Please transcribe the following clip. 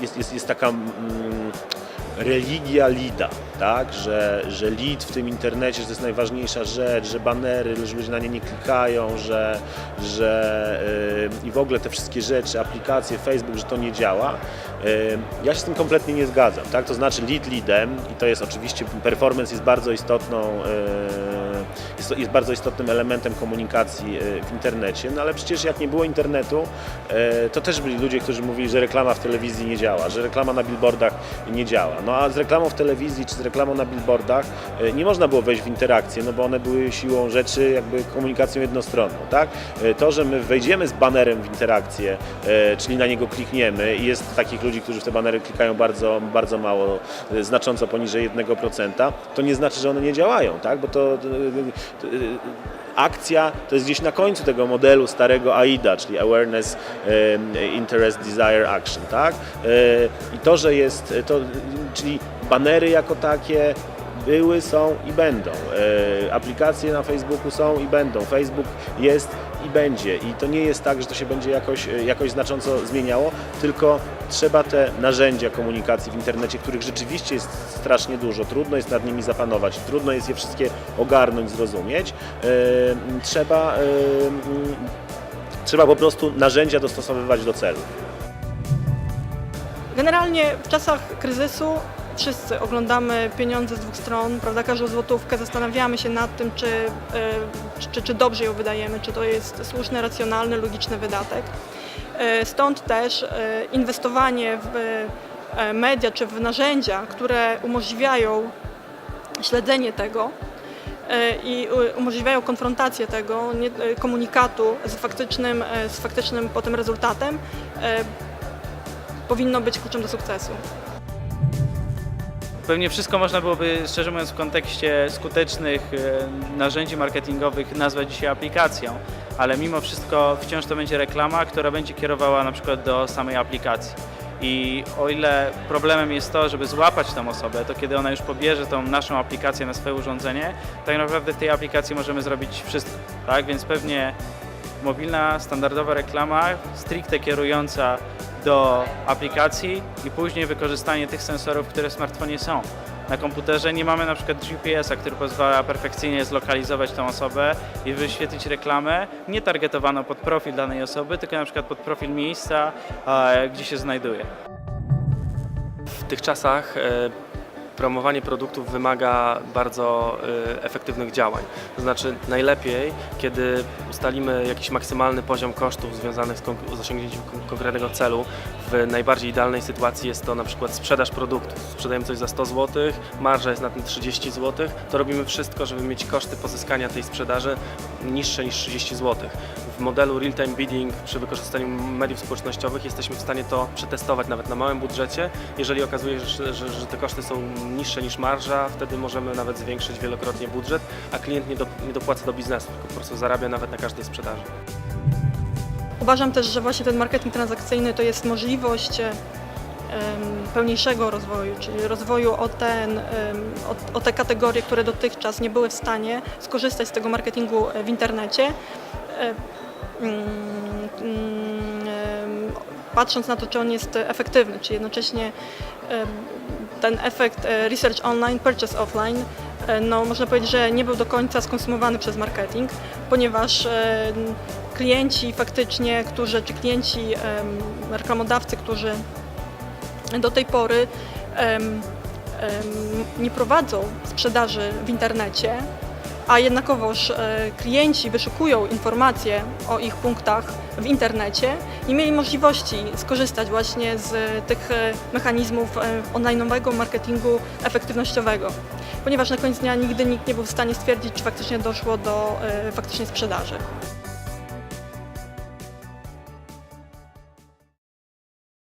jest, jest, jest taka mm, religia lida, tak? Że, że lead w tym internecie że to jest najważniejsza rzecz, że banery, że ludzie na nie nie klikają, że, że yy, i w ogóle te wszystkie rzeczy, aplikacje, Facebook, że to nie działa. Yy, ja się z tym kompletnie nie zgadzam, tak? To znaczy lead leadem i to jest oczywiście, performance jest bardzo istotną yy, jest, jest bardzo istotnym elementem komunikacji e, w internecie, no ale przecież jak nie było internetu, e, to też byli ludzie, którzy mówili, że reklama w telewizji nie działa, że reklama na billboardach nie działa. No a z reklamą w telewizji czy z reklamą na billboardach e, nie można było wejść w interakcję, no bo one były siłą rzeczy jakby komunikacją jednostronną, tak? To, że my wejdziemy z banerem w interakcję, czyli na niego klikniemy i jest takich ludzi, którzy w te banery klikają bardzo, bardzo mało, znacząco poniżej 1%, to nie znaczy, że one nie działają, tak? Bo to akcja to jest gdzieś na końcu tego modelu starego AIDA, czyli Awareness, Interest, Desire, Action, tak? I to, że jest, to, czyli banery jako takie były, są i będą. Aplikacje na Facebooku są i będą. Facebook jest i będzie. I to nie jest tak, że to się będzie jakoś, jakoś znacząco zmieniało, tylko trzeba te narzędzia komunikacji w internecie, których rzeczywiście jest strasznie dużo, trudno jest nad nimi zapanować, trudno jest je wszystkie ogarnąć, zrozumieć. Trzeba, trzeba po prostu narzędzia dostosowywać do celu. Generalnie w czasach kryzysu wszyscy oglądamy pieniądze z dwóch stron, prawda, każdą złotówkę, zastanawiamy się nad tym, czy, e, czy, czy dobrze ją wydajemy, czy to jest słuszny, racjonalny, logiczny wydatek. E, Stąd też e, inwestowanie w e, media czy w narzędzia, które umożliwiają śledzenie tego i umożliwiają konfrontację tego komunikatu z faktycznym, z faktycznym potem rezultatem, powinno być kluczem do sukcesu. Pewnie wszystko można byłoby, szczerze mówiąc, w kontekście skutecznych e, narzędzi marketingowych nazwać dzisiaj aplikacją, ale mimo wszystko wciąż to będzie reklama, która będzie kierowała na przykład do samej aplikacji. I o ile problemem jest to, żeby złapać tą osobę, to kiedy ona już pobierze tą naszą aplikację na swoje urządzenie, tak naprawdę w tej aplikacji możemy zrobić wszystko. Tak? Więc pewnie mobilna, standardowa reklama, stricte kierująca do aplikacji i później wykorzystanie tych sensorów, które w smartfonie są. Na komputerze nie mamy na przykład GPS-a, który pozwala perfekcyjnie zlokalizować tą osobę i wyświetlić reklamę nie targetowaną pod profil danej osoby, tylko na przykład pod profil miejsca, e, gdzie się znajduje. W tych czasach e, promowanie produktów wymaga bardzo e, efektywnych działań. To znaczy najlepiej, kiedy ustalimy jakiś maksymalny poziom kosztów związanych z, osiągnięciem kon- konkretnego celu. W najbardziej idealnej sytuacji jest to na przykład sprzedaż produktu. Sprzedajemy coś za 100 zł, marża jest na tym 30 zł, to robimy wszystko, żeby mieć koszty pozyskania tej sprzedaży niższe niż 30 zł. W modelu real-time bidding przy wykorzystaniu mediów społecznościowych jesteśmy w stanie to przetestować nawet na małym budżecie. Jeżeli okazuje się, że, że, że te koszty są niższe niż marża, wtedy możemy nawet zwiększyć wielokrotnie budżet, a klient nie, do, nie dopłaca do biznesu, tylko po prostu zarabia nawet na każdej sprzedaży. Uważam też, że właśnie ten marketing transakcyjny to jest możliwość pełniejszego rozwoju, czyli rozwoju o, ten, o, o te kategorie, które dotychczas nie były w stanie skorzystać z tego marketingu e, w internecie. Mm, mm, Patrząc na to, czy on jest efektywny, czy jednocześnie ten efekt e, research online, purchase offline, e, no można powiedzieć, że nie był do końca skonsumowany przez marketing, ponieważ e, klienci faktycznie, którzy, czy klienci, reklamodawcy, którzy do tej pory nie prowadzą sprzedaży w internecie, a jednakowoż e, klienci wyszukują informacje o ich punktach w internecie, nie mieli możliwości skorzystać właśnie z tych e, mechanizmów e, online'owego marketingu efektywnościowego, ponieważ na koniec dnia nigdy nikt nie był w stanie stwierdzić, czy faktycznie doszło do faktycznej sprzedaży.